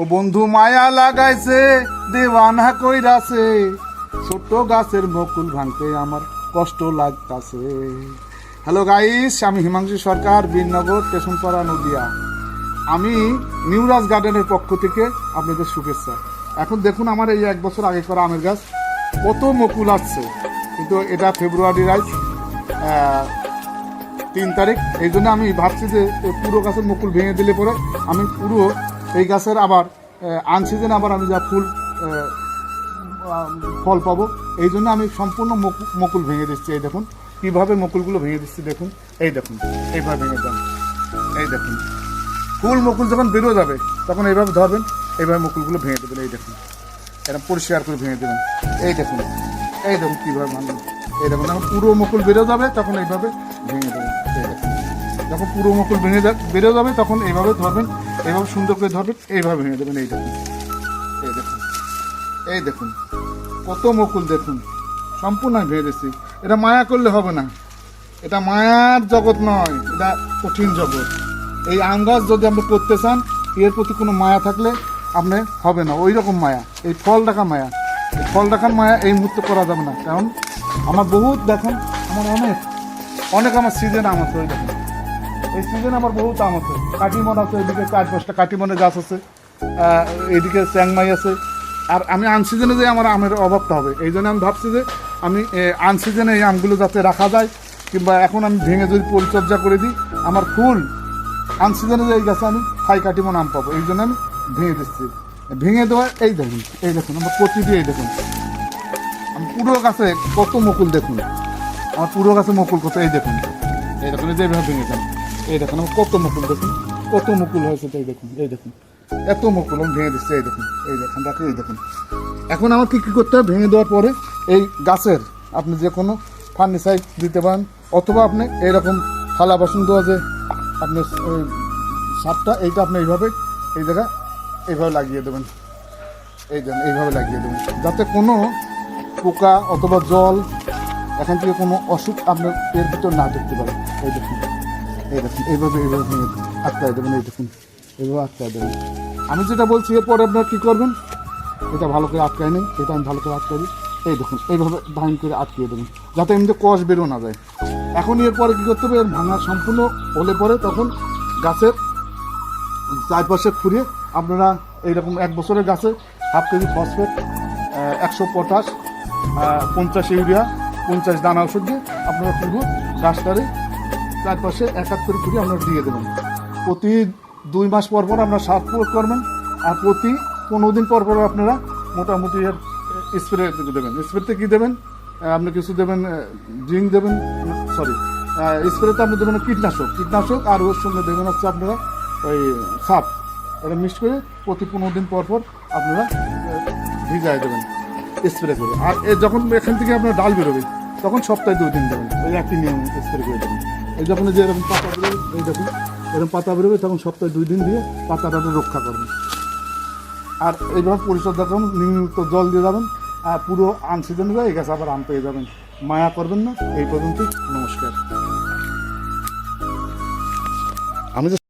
ও বন্ধু মায়া লাগাইছে, দেওয়ানা কইরাছে। ছোট্ট গাছের বকুল ভাঙতে আমার কষ্ট লাগতাছে। হ্যালো গাইস আমি হিমাংশু সরকার বীরনগর স্টেশনপাড়া, নদিয়া। আমি নিউরাজ গার্ডেনের পক্ষ থেকে আপনাদের শুভেচ্ছা। এখন দেখুন আমার এই এক বছর আগে করা আমের গাছ কত মুকুল আসছে। কিন্তু এটা ফেব্রুয়ারির আজ তিন তারিখ। এই জন্য আমি ভাবছি যে পুরো গাছের মুকুল ভেঙে দিলে পরে আমি পুরো এই গাছের আবার আনসিজন আবার আমি যা ফুল ফল পাবো, এই জন্য আমি সম্পূর্ণ মকুল ভেঙে দিচ্ছি, এই দেখুন। কীভাবে মুকুলগুলো ভেঙে দিচ্ছি দেখুন, এই দেখুন, এইভাবে ভেঙে দেন, এই দেখুন। ফুল মুকুল যখন বেরো যাবে, তখন এইভাবে ধরবেন, এইভাবে মুকুলগুলো ভেঙে দেবেন, এই দেখুন। এরকম পরিষ্কার করে ভেঙে দেবেন, এই দেখুন এই দেখুন কীভাবে ভাঙবেন এই দেখুন, যখন পুরো মুকুল বেরো যাবে, তখন এইভাবে ভেঙে দেবেন, এই দেখুন। যখন পুরো মুকুল ভেঙে বেরো যাবে, তখন এইভাবে ধরবেন এইভাবে সুন্দর করে ধরবেন এইভাবে ভেঙে দেবেন, এই দেখুন। এই দেখুন। এই দেখুন। কত মুকুল দেখুন। সম্পূর্ণ আমি ভেঙে দিচ্ছি এটা মায়া করলে হবে না। এটা মায়ার জগৎ নয়, এটা কঠিন জগৎ। এই আম গাছ যদি আপনি করতে চান, এর প্রতি কোনো মায়া থাকলে আপনি হবে না। ওই রকম মায়া। এই ফল রাখা মায়া। ফল রাখার মায়া এই মুহূর্তে করা যাবে না। কারণ আমার বহুত দেখুন, আমার অনেক অনেক আমার সিজন আমার ওই দেখুন। এই সিজন আমার বহুত আম আছে। কাটিমন আছে, এদিকে চার পাঁচটা কাটিমনের গাছ আছে এদিকে চ্যাংমাই আছে। আর আমি আনসিজনে যে আমার আমের অভাবটা হবে, এই জন্য আমি ভাবছি যে আমি আনসিজনে এই আমগুলো যাতে রাখা যায়, কিংবা এখন আমি ভেঙে যদি পরিচর্যা করে দিই, আমার ফুল আনসিজনে যে এই গাছে আমি খাই কাটিমন আম পাবো, এই জন্য আমি ভেঙে দিচ্ছি। ভেঙে দেওয়া এই দেখুন এই দেখুন, আমার কচি দিয়ে এই দেখুন। আমি পুরো গাছে কত মুকুল দেখুন, আমার পুরো গাছে মুকুল কত, এই দেখুন। এই দেখুন, এই যে এইভাবে ভেঙে দেন এই দেখুন, আমার কত মুকুল দেখুন, কত মুকুল হয়েছে এই দেখুন এই দেখুন, এত মুকুল আমি ভেঙে দিচ্ছি, এই দেখুন এই দেখুন দেখুন, এই দেখুন। এখন আমার কী কী করতে হবে? ভেঙে দেওয়ার পরে এই গাছের আপনি যে কোনো ফার্নিচার দিতে পারেন, অথবা আপনি এইরকম থালা বাসন দেওয়া যে আপনি, ওই সাপটা, এইটা আপনি এইভাবে, এই জায়গা এইভাবে লাগিয়ে দেবেন। এই দেন এইভাবে লাগিয়ে দেবেন, যাতে কোনো পোকা অথবা জল এখান থেকে কোনো অসুখ আপনার এর ভিতর না দেখতে পারে। এই দেখুন। দেখুন এইভাবে এইভাবে আটকায় দেবেন এই দেখুন এইভাবে আটকায় দেবেন আমি যেটা বলছি, এরপরে আপনারা কী করবেন? এটা ভালো করে আটকায় নেই এটা আমি ভালো করে আটকাই দিই। এই দেখুন, এইভাবে বাইন করে আটকিয়ে দেবেন, যাতে এমনিতে কষ বেরো না যায়। এখন এরপরে কী করতে হবে? ভাঙা সম্পূর্ণ হলে পরে তখন গাছের চারপাশে খুঁড়িয়ে আপনারা এইরকম এক বছরের গাছে হাফ কেজি ফসফেট একশো পটাশ পঞ্চাশ ইউরিয়া, পঞ্চাশ দানা ওষুধ দিয়ে আপনারা পুরো গাছটারে চারপাশে এক এক করে খুঁড়িয়ে আপনারা দিয়ে দেবেন প্রতি দুই মাস পর পর আপনারা সার প্রয়োগ করবেন, আর প্রতি পনেরো দিন পর পর আপনারা মোটামুটি এর স্প্রে দেবেন। স্প্রেতে কী দেবেন? আপনি কিছু দেবেন জিঙ্ক দেবেন সরি স্প্রেতে আপনি দেবেন কীটনাশক। কীটনাশক আর ওর সঙ্গে দেবেন হচ্ছে আপনারা ওই সাপ এটা মিক্স করে প্রতি পনেরো দিন পর পর আপনারা ভিজায় দেবেন স্প্রে করে। আর যখন এখান থেকে আপনার ডাল বেরোবে, তখন সপ্তাহে দুই দিন দেবেন, ওই একই নিয়ম স্প্রে করে দেবেন। এই যখন যে এরকম পাতা বেরোবে, এই দেখুন, এরকম পাতা বেরোবে, তখন সপ্তাহে দুই দিন দিয়ে পাতাটা রক্ষা করবেন। আর এইভাবে পরিচর্যা করুন নিয়মিত জল দিয়ে যাবেন, আর পুরো আনসিজন হয়ে গাছ, আবার আম পেয়ে যাবেন। মায়া করবেন না, এই পর্যন্ত নমস্কার। আমি